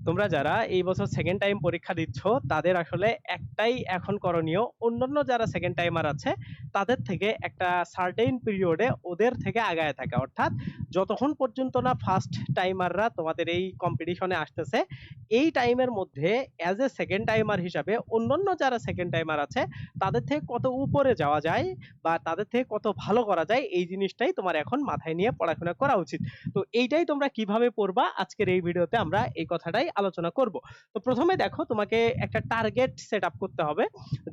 তোমরা যারা এই বছর সেকেন্ড টাইম পরীক্ষা দিচ্ছ, তাদের আসলে একটাই এখন করণীয়, অন্যান্য যারা সেকেন্ড টাইমার আছে, তাদের থেকে একটা সার্টেইন পিরিয়ডে ওদের থেকে আগায় থাকা। অর্থাৎ যতক্ষণ পর্যন্ত না ফার্স্ট টাইমাররা তোমাদের এই কম্পিটিশনে আসতেছে, এই টাইমের মধ্যে অ্যাজ এ সেকেন্ড টাইমার হিসাবে অন্যান্য যারা সেকেন্ড টাইমার আছে, তাদের থেকে কত উপরে যাওয়া যায় বা তাদের থেকে কত ভালো করা যায়, এই জিনিসটাই তোমার এখন মাথায় নিয়ে পড়াশোনা করা উচিত। তো এইটাই তোমরা কীভাবে পড়বা, আজকের এই ভিডিওতে আমরা এই কথাটাই আলোচনা করব। তো প্রথমে দেখো, তোমাকে একটা টার্গেট সেট আপ করতে হবে,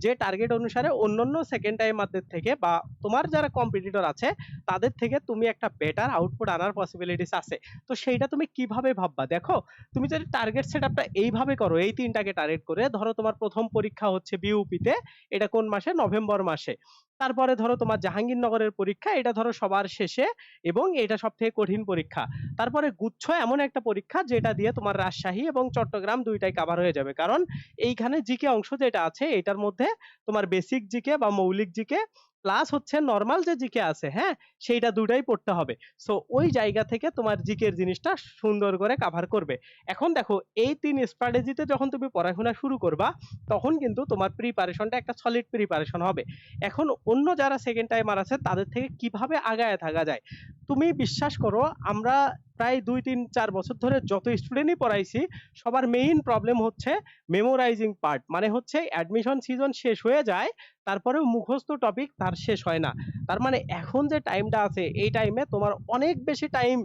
যে টার্গেট অনুসারে অন্যান্য সেকেন্ড টাইমারদের থেকে বা তোমার যারা কম্পিটিটর আছে, তাদের থেকে তুমি একটা বেটার আউটপুট আনার পসিবিলিটিস আছে। তো সেইটা তুমি কীভাবে ভাববা? দেখো, তুমি যদি টার্গেট সেট আপটা এইভাবে করো, এই তিনটাকে টার্গেট করে, ধরো তোমার প্রথম পরীক্ষা হচ্ছে বিউপিতে এটা কোন মাসে? নভেম্বর মাসে। তারপরে ধরো তোমার জাহাঙ্গীরনগরের পরীক্ষা, এটা ধরো সবার শেষে, এবং এটা সব থেকে কঠিন পরীক্ষা। তারপরে গুচ্ছ এমন একটা পরীক্ষা, যেটা দিয়ে তোমার রাজশাহী এবং চট্টগ্রাম দুইটাই কভার হয়ে যাবে। কারণ এইখানে জিকে অংশ যেটা আছে, এটার মধ্যে তোমার বেসিক জিকে বা মৌলিক জিকে প্লাস হচ্ছে নর্মাল যে জিকে আছে হ্যাঁ? সেইটা দুটাই পড়তে হবে। সো ওই জায়গা থেকে তোমার জিকের জিনিসটা সুন্দর করে কাভার করবে। এখন দেখো, এই তিন স্ট্র্যাটেজিতে যখন তুমি পড়াশোনা শুরু করবা, তখন কিন্তু তোমার প্রিপারেশনটা একটা সলিড প্রিপারেশন হবে। এখন অন্য যারা সেকেন্ড টাইমার আছে, তাদের থেকে কীভাবে আগায় থাকা যায়? তুমি বিশ্বাস করো, আমরা প্রায় দুই, তিন, চার বছর ধরে যত স্টুডেন্টই পড়াইছি, সবার মেইন প্রবলেম হচ্ছে মেমোরাইজিং পার্ট মানে হচ্ছে অ্যাডমিশন সিজন শেষ হয়ে যায়, তারপরেও মুখস্থ টপিক তার শেষ হয় না। তার মানে এখন যে টাইমটা আছে, এই টাইমে তোমার অনেক বেশি টাইম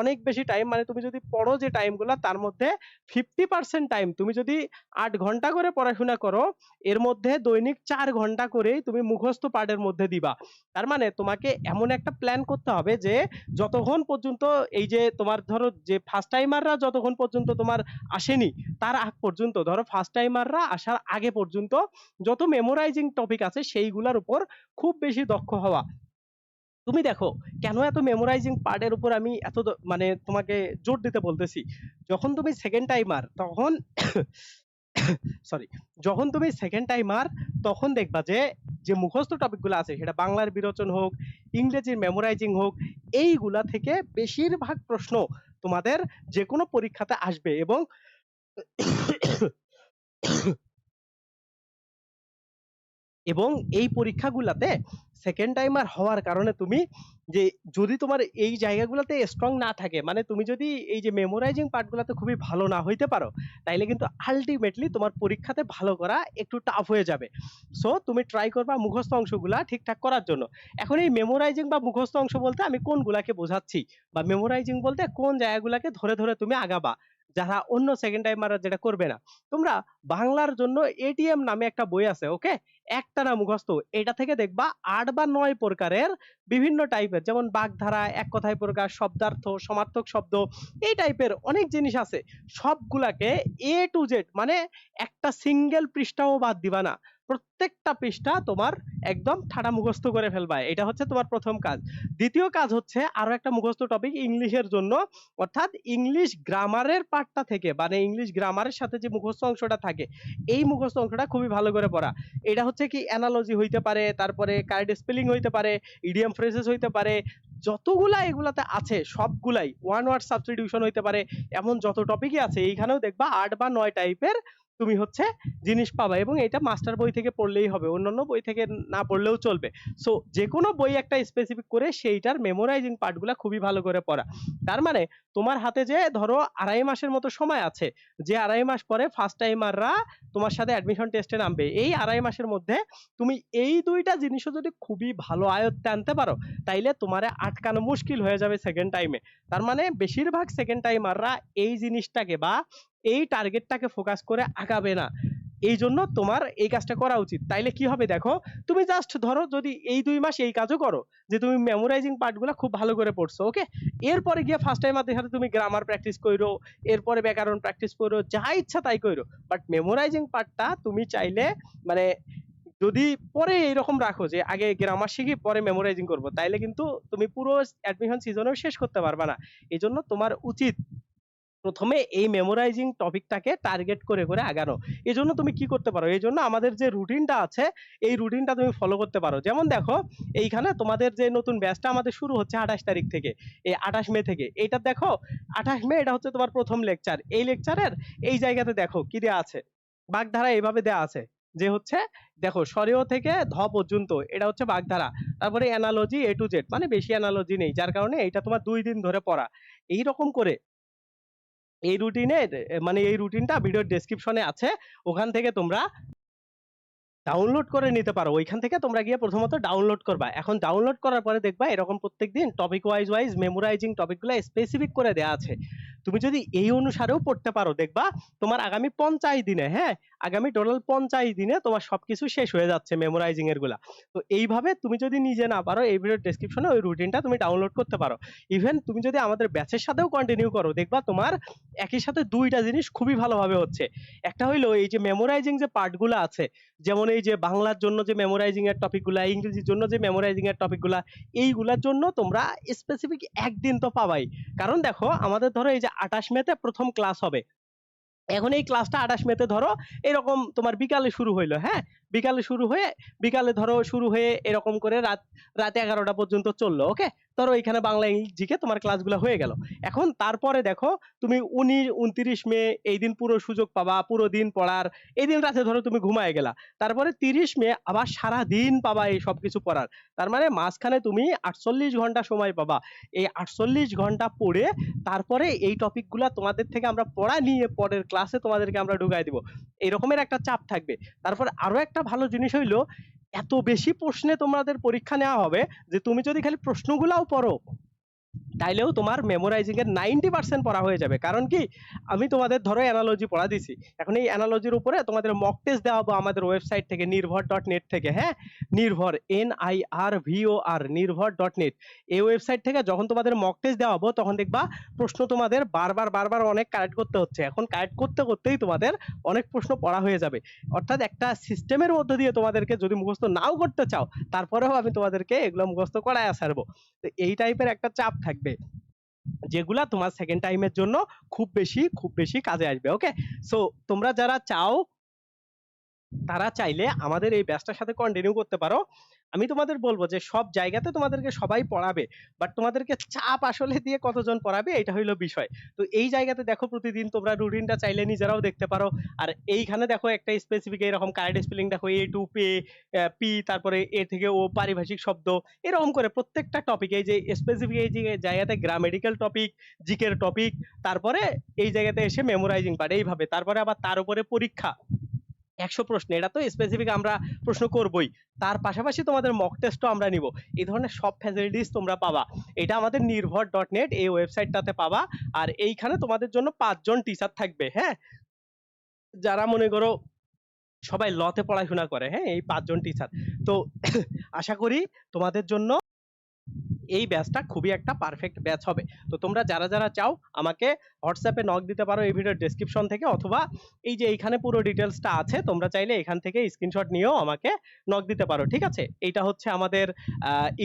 অনেক বেশি টাইম মানে তুমি যদি পড়ো যে টাইমগুলো তার মধ্যে ফিফটি পার্সেন্ট টাইম তুমি যদি আট ঘণ্টা করে পড়াশোনা করো, এর মধ্যে দৈনিক চার ঘণ্টা করেই তুমি মুখস্থ পাঠের মধ্যে দিবা। তার মানে তোমাকে এমন একটা প্ল্যান করতে হবে যে, যতক্ষণ পর্যন্ত এই যে তোমার ধরো যে ফার্স্ট টাইমাররা যতক্ষণ পর্যন্ত তোমার আসেনি, তার আগ পর্যন্ত, ধরো ফার্স্ট টাইমাররা আসার আগে পর্যন্ত যত মেমোরাইজিং টপিক আছে, সেইগুলোর উপর খুব বেশি দক্ষ হওয়া। তুমি দেখো, কেন এত মেমোরাইজিং পার্টের উপর আমি এত মানে তোমাকে জোর দিতে বলতেছি? যখন তুমি সেকেন্ড টাইমার তখন সরি যখন তুমি সেকেন্ড টাইমার তখন দেখবা যে যে মুখস্থ টপিকগুলো আছে, সেটা বাংলার বিরোচন হোক, ইংরেজির মেমোরাইজিং হোক, এইগুলা থেকে বেশিরভাগ প্রশ্ন তোমাদের যে কোনো পরীক্ষাতে আসবে এবং এবং এই পরীক্ষাগুলাতে সেকেন্ড টাইমার হওয়ার কারণে তুমি যে, যদি তোমার এই জায়গাগুলোতে স্ট্রং না থাকে মানে তুমি যদি এই যে মেমোরাইজিং পার্টগুলোতে খুবই ভালো না হইতে পারো, তাইলে কিন্তু আলটিমেটলি তোমার পরীক্ষাতে ভালো করা একটু টাফ হয়ে যাবে। সো তুমি ট্রাই করবা মুখস্থ অংশগুলা ঠিকঠাক করার জন্য। এখন এই মেমোরাইজিং বা মুখস্থ অংশ বলতে আমি কোনগুলাকে বোঝাচ্ছি? বা মেমোরাইজিং বলতে কোন জায়গাগুলোকে ধরে ধরে তুমি আগাবা? যারা অন্য সেকেন্ড টাইমাররা যেটা করবে না। তোমরা বাংলার জন্য এটিএম নামে একটা বই আছে ওকে একটানা মুখস্থ। এটা থেকে দেখবা আট বা নয় প্রকারের বিভিন্ন টাইপের যেমন বাগধারা, এক কথায় প্রকার শব্দার্থ, সমার্থক শব্দ, এই টাইপের অনেক জিনিস আছে। সবগুলাকে এ টু জেড মানে একটা সিঙ্গেল পৃষ্ঠাও বাদ দিবা না। প্রত্যেকটা পৃষ্ঠা তোমার একদম ঠাডা মুখস্থ করে ফেলবা। এটা হচ্ছে তোমার প্রথম কাজ। দ্বিতীয় কাজ হচ্ছে আরও একটা মুখস্থ টপিক ইংলিশের জন্য। অর্থাৎ ইংলিশ গ্রামারের পার্টটা থেকে মানে ইংলিশ গ্রামারের সাথে যে মুখস্থ অংশটা থাকে, এই মুখস্থ অংশটা খুবই ভালো করে পড়া। এটা হচ্ছে কি অ্যানালজি হইতে পারে, তারপরে কার্ড স্পেলিং হইতে পারে ইডিয়াম ফ্রেজেস হইতে পারে, যতগুলা এগুলাতে আছে, সবগুলাই ওয়ান ওয়ার্ড সাবস্টিটিউশন হইতে পারে, এমন যত টপিকই আছে, এইখানেও দেখবা আট বা নয় টাইপের তুমি হচ্ছে জিনিস পাবা এবং এটা মাস্টার বই থেকে পড়লেই হবে। অন্যান্য বই থেকে না পড়লেও চলবে। সো যে কোনো বই একটা স্পেসিফিক করে সেইটার মেমোরাইজিং পার্টগুলা খুবই ভালো করে পড়া। তার মানে তোমার হাতে যে ধরো আড়াই মাসের মতো সময় আছে, যে আড়াই মাস পরে ফার্স্ট টাইমাররা তোমার সাথে অ্যাডমিশন টেস্টে নামবে। এই আড়াই মাসের মধ্যে তুমি এই দুইটা জিনিসও যদি খুবই ভালো আয়ত্তে আনতে পারো, তাইলে তোমারে আটকানো মুশকিল হয়ে যাবে সেকেন্ড টাইমে তার মানে বেশিরভাগ সেকেন্ড টাইমাররা এই জিনিসটাকে বা এই টার্গেটটাকে ফোকাস করে আগাবে না। এই জন্য তোমার এই কাজটা করা উচিত। তাইলে কি হবে দেখো, তুমি জাস্ট ধরো যদি এই দুই মাস এই কাজও করো, যে তুমি মেমোরাইজিং পার্টগুলো খুব ভালো করে পড়ছো ওকে এরপরে গিয়ে ফার্স্ট টাইম হাতে সাথে তুমি গ্রামার প্র্যাকটিস করো এরপরে ব্যাকরণ প্র্যাকটিস করো যা ইচ্ছা তাই করো বাট মেমোরাইজিং পার্টটা তুমি চাইলে মানে যদি পরে এরকম রাখো যে আগে গ্রামার শিখি, পরে মেমোরাইজিং করব, তাইলে কিন্তু তুমি পুরো অ্যাডমিশন সিজনেও শেষ করতে পারবে না। এই জন্য তোমার উচিত প্রথমে এই মেমোরাইজিং টপিকটাকে টার্গেট করে করে আগানো। জন্য তুমি কি করতে পারো? এই জন্য আমাদের যে রুটিনটা আছে, এই রুটিনটা তুমি ফলো করতে পারো। যেমন দেখো, এইখানে তোমাদের যে নতুন ব্যাচটা আমাদের শুরু হচ্ছে আঠাশ তারিখ থেকে, এই আঠাশ মে থেকে। এইটা দেখো, আঠাশ মে এটা হচ্ছে তোমার প্রথম লেকচার এই লেকচারের এই জায়গাতে দেখো কি দেওয়া আছে? বাগধারা এইভাবে দেওয়া আছে, যে হচ্ছে, দেখো, সরেও থেকে ধ পর্যন্ত, এটা হচ্ছে বাগধারা। তারপরে অ্যানালজি এ টু জেড মানে বেশি অ্যানালজি নেই, যার কারণে এটা তোমার দুই দিন ধরে পড়া। এই রকম করে এই রুটিনের মানে এই রুটিনটা ভিডিওর ডেসক্রিপশনে আছে। ওখান থেকে তোমরা ডাউনলোড করে নিতে পারো। ওইখান থেকে তোমরা গিয়ে প্রথমত ডাউনলোড করবা। এখন ডাউনলোড করার পরে দেখবা এরকম প্রত্যেকদিন টপিক ওয়াইজ ওয়াইজ মেমোরাইজিং টপিকগুলো স্পেসিফিক করে দেওয়া আছে। তুমি যদি এই অনুসারেও পড়তে পারো, দেখবা তোমার আগামী পঞ্চাশ দিনে হ্যাঁ আগামী টোটাল পঞ্চাশ দিনে তোমার সবকিছু শেষ হয়ে যাচ্ছে মেমোরাইজিং এরগুলা। তো এইভাবে তুমি যদি নিজে না পারো, এই ভিডিওর ডেসক্রিপশনে ওই রুটিনটা তুমি ডাউনলোড করতে পারো। ইভেন তুমি যদি আমাদের ব্যাচের সাথেও কন্টিনিউ করো, দেখবা তোমার একই সাথে দুইটা জিনিস খুবই ভালোভাবে হচ্ছে। একটা হইল এই যে মেমোরাইজিং যে পার্টগুলো আছে, যেমন এই যে বাংলার জন্য যে মেমোরাইজিং এর টপিকগুলা ইংরেজির জন্য যে মেমোরাইজিং এর টপিকগুলা এইগুলার জন্য তোমরা স্পেসিফিক একদিন তো পাবাই। কারণ দেখো, আমাদের ধরো এই যে আঠাশ মেতে প্রথম ক্লাস হবে। এখন এই ক্লাসটা আঠাশ মেতে ধরো, এরকম তোমার বিকালে শুরু হইল হ্যাঁ? বিকালে শুরু হয়ে, বিকালে ধরো শুরু হয়ে এরকম করে রাত রাত এগারোটা পর্যন্ত চলল ওকে ধরো এখানে বাংলা ইংরেজিকে তোমার ক্লাসগুলো হয়ে গেল। এখন তারপরে দেখো, তুমি উনিশ, উনত্রিশ মে, এই দিন পুরো সুযোগ পাবা, পুরো দিন পড়ার, এই দিন রাতে ধরো তুমি ঘুমায় গেলা। তারপরে তিরিশ মে আবার সারা দিন পাবা এই সব কিছু পড়ার। তার মানে মাঝখানে তুমি আটচল্লিশ ঘণ্টা সময় পাবা। এই আটচল্লিশ ঘণ্টা পড়ে তারপরে এই টপিকগুলা তোমাদের থেকে আমরা পড়া নিয়ে পরের ক্লাসে তোমাদেরকে আমরা ঢুকাই দিব। এরকমের একটা চাপ থাকবে। তারপর আরও একটা ভালো জিনিস হইল, এত বেশি প্রশ্নে তোমাদের পরীক্ষা নেওয়া হবে যে তুমি যদি খালি প্রশ্নগুলাও পড়ো। তাইলেও তোমার মেমোরাইজিং এর নাইনটি পার্সেন্ট পড়া হয়ে যাবে। কারণ কি? আমি তোমাদের ধরো অ্যানালজি পড়া দিছি। এখন এই অ্যানালজির উপরে তোমাদের মক টেস্ট দেওয়া হবে আমাদের ওয়েবসাইট থেকে নির্ভর ডট নেট থেকে হ্যাঁ? নির্ভর এন আই আর ভিও আর নির্ভর ডট নেট এই ওয়েবসাইট থেকে যখন তোমাদের মক টেস্ট দেওয়া হবে তখন দেখবা প্রশ্ন তোমাদের বারবার বারবার অনেক কারেক্ট করতে হচ্ছে। এখন কারেক্ট করতে, করতেই তোমাদের অনেক প্রশ্ন পড়া হয়ে যাবে। অর্থাৎ একটা সিস্টেমের মধ্যে দিয়ে তোমাদেরকে যদি মুখস্থ নাও করতে চাও, তারপরেও আমি তোমাদেরকে এগুলো মুখস্থ করায় ছাড়বো তো এই টাইপের একটা চাপ থাকবে। যেগুলা তোমার সেকেন্ড টাইমের জন্য খুব বেশি খুব বেশি কাজে আসবে ওকে সো তোমরা যারা চাও, তারা চাইলে আমাদের এই ব্যাচটার সাথে কন্টিনিউ করতে পারো। আমি তোমাদের বলব যে সব জায়গাতে তোমাদেরকে সবাই পড়াবে বাট তোমাদেরকে চাপ আসলে দিয়ে কতজন পড়াবে এটা হইল বিষয়। তো এই জায়গাতে দেখো প্রতিদিন তোমরা রুটিনটা চাইলে নিজেরাও দেখতে পারো। আর এইখানে দেখো একটা স্পেসিফিক এরকম কারেন্ট স্পেলিং দেখো এ টু পে পি তারপরে এ থেকে ও পারিভাষিক শব্দ, এরকম করে প্রত্যেকটা টপিক এই যে স্পেসিফিক এই যে জায়গাতে গ্রামেটিক্যাল টপিক জিকের টপিক তারপরে এই জায়গাতে এসে মেমোরাইজিং পার্ট এইভাবে। তারপরে আবার তার উপরে পরীক্ষা। একশো প্রশ্ন, এটা তো স্পেসিফিক আমরা প্রশ্ন করবই। তার পাশাপাশি তোমাদের মক টেস্টও আমরা নিব। এই ধরনের সব ফ্যাসিলিটিস তোমরা পাবা। এটা আমাদের নির্ভর ডট নেট এই ওয়েবসাইটটাতে পাবা। আর এইখানে তোমাদের জন্য পাঁচজন টিচার থাকবে হ্যাঁ? যারা মনে করো সবাই লতে পড়াশোনা করে হ্যাঁ? এই পাঁচজন টিচার তো আশা করি তোমাদের জন্য এই ব্যাচটা খুবই একটা পারফেক্ট ব্যাচ হবে। তো তোমরা যারা যারা চাও, আমাকে হোয়াটসঅ্যাপে নক দিতে পারো এই ভিডিওর ডেসক্রিপশন থেকে, অথবা এই যে এইখানে পুরো ডিটেলসটা আছে, তোমরা চাইলে এখান থেকে স্ক্রিনশট নিয়েও আমাকে নক দিতে পারো, ঠিক আছে? এইটা হচ্ছে আমাদের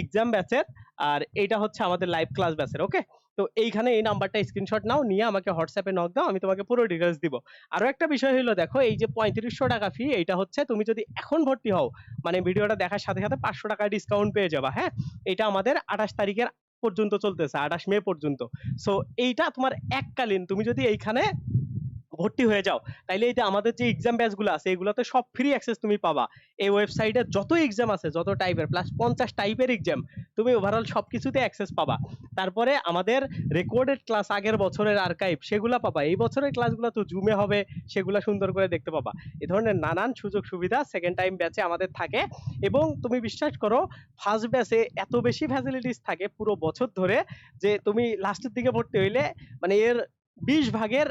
এক্সাম ব্যাচের আর এইটা হচ্ছে আমাদের লাইভ ক্লাস ব্যাচের ওকে তো এইখানে এই নাম্বারটা স্ক্রিনশট নাও, নিয়ে আমাকে হোয়াটসঅ্যাপে নক দাও, আমি তোমাকে পুরো ডিটেলস দিব। আরও একটা বিষয় হলো দেখো, এই যে পঁয়ত্রিশশো টাকা ফি এটা হচ্ছে তুমি যদি এখন ভর্তি হও মানে ভিডিওটা দেখার সাথে সাথে পাঁচশো টাকা ডিসকাউন্ট পেয়ে যাবা হ্যাঁ? এটা আমাদের আঠাশ তারিখের পর্যন্ত চলতেছে, আঠাশ মে পর্যন্ত। সো এইটা তোমার এককালীন, তুমি যদি এইখানে ভর্তি হয়ে যাও। তাইলে যে আমাদের যে এক্সাম ব্যাচগুলো আছে, এগুলোতে সব ফ্রি অ্যাক্সেস তুমি পাবা। এই ওয়েবসাইটে যত এক্সাম আছে, যত টাইপের প্লাস পঞ্চাশ টাইপের এক্সাম তুমি ওভারঅল সব কিছুতে অ্যাক্সেস পাবা। তারপরে আমাদের রেকর্ডেড ক্লাস আগের বছরের আর্কাইভ সেগুলো পাবা। এই বছরের ক্লাসগুলো তো জুমে হবে, সেগুলো সুন্দর করে দেখতে পাবা। এ ধরনের নানান সুযোগ সুবিধা সেকেন্ড টাইম ব্যাচে আমাদের থাকে। এবং তুমি বিশ্বাস করো ফার্স্ট ব্যাচে এত বেশি ফ্যাসিলিটিস থাকে পুরো বছর ধরে, যে তুমি লাস্টের দিকে ভর্তি হইলে মানে এর বিশ ভাগের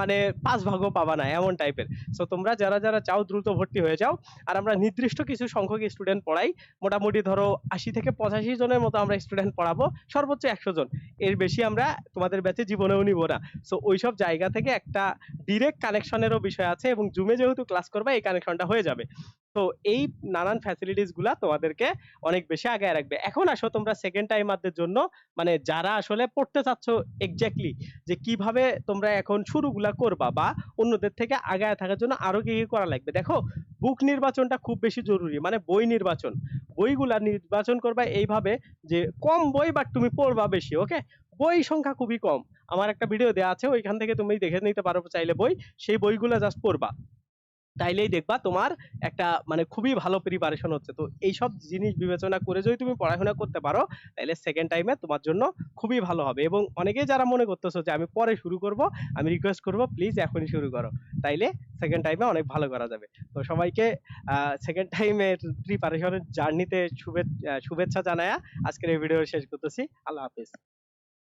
মানে পাঁচ ভাগও পাবা না, এমন টাইপের সো তোমরা যারা যারা চাও দ্রুত ভর্তি হয়ে যাও। আর আমরা নির্দিষ্ট কিছু সংখ্যক স্টুডেন্ট পড়াই। মোটামুটি ধরো আশি থেকে পঁচাশি জনের মতো আমরা স্টুডেন্ট পড়াবো, সর্বোচ্চ একশো জন। এর বেশি আমরা তোমাদের ব্যাচে জীবনেও নিব না। সো ওইসব জায়গা থেকে একটা ডিরেক্ট কানেকশনেরও বিষয় আছে এবং জুমে যেহেতু ক্লাস করবে, এই কানেকশনটা হয়ে যাবে। তো এই নানান ফ্যাসিলিটিসগুলা তোমাদেরকে অনেক বেশি আগায় রাখবে। এখন আসো তোমরা সেকেন্ড টাইমারদের জন্য মানে যারা আসলে পড়তে চাচ্ছ এক্স্যাক্টলি যে কীভাবে তোমরা এখন শুরুগুলা করবা বা অন্যদের থেকে আগায় থাকার জন্য আরও কি কি করা লাগবে। দেখো বুক নির্বাচনটা খুব বেশি জরুরি মানে বই নির্বাচন। বইগুলা নির্বাচন করবা এইভাবে যে কম বই বাট তুমি পড়বা বেশি ওকে বই সংখ্যা খুবই কম। আমার একটা ভিডিও দেওয়া আছে, ওইখান থেকে তুমি দেখে নিতে পারো চাইলে বই। সেই বইগুলো জাস্ট পড়বা। তাইলেই দেখবা তোমার একটা মানে খুবই ভালো প্রিপারেশন হচ্ছে। তো এইসব জিনিস বিবেচনা করে যদি তুমি পড়াশোনা করতে পারো তাহলে সেকেন্ড টাইমে তোমার জন্য খুবই ভালো হবে। এবং অনেকেই যারা মনে করতেছো যে আমি পরে শুরু করব, আমি রিকোয়েস্ট করব প্লিজ এখনই শুরু করো। তাইলে সেকেন্ড টাইমে অনেক ভালো করা যাবে। তো সবাইকে সেকেন্ড টাইমের প্রিপারেশনের জার্নিতে শুভেচ্ছা জানায়া আজকের এই ভিডিও শেষ করতেছি। আল্লাহ হাফিজ।